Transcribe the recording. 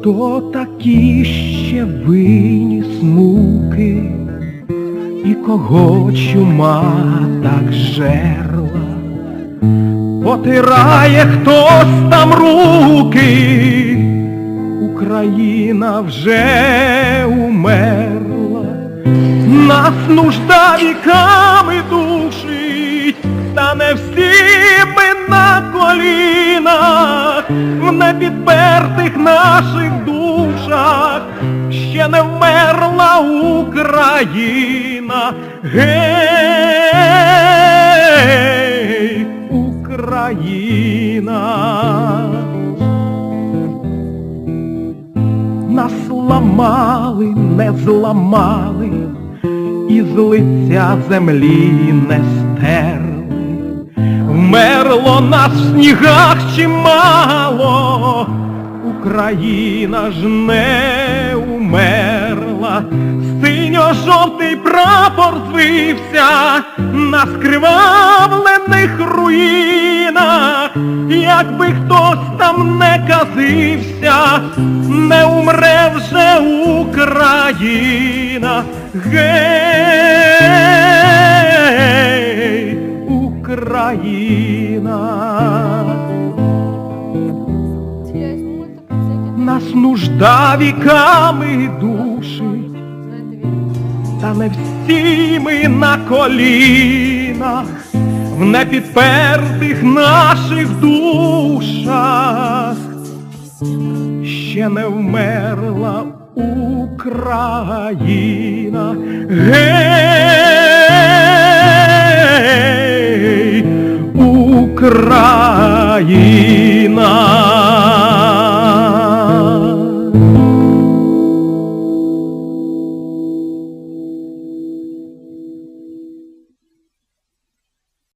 Хто такі ще виніс муки, і кого чума так жерла, потирає хтось там руки, Україна вже умерла, нас нужда віками душить, та не всі ми на колінах, в непідпертих наших душах ще не вмерла Україна. Гей, Україна. Нас ламали, не зламали, і з лиця землі не стерли. Вмерло нас в снігах чимало, Україна ж не умерла, синьо-жовтий прапор звився на скривавлених руїнах, якби хтось там не казився, не умре вже Україна. Гей, Україна. Нас нужда віками душить, та не всі ми на колінах, в непідпертих наших душах ще не вмерла Україна. Гей, Україна.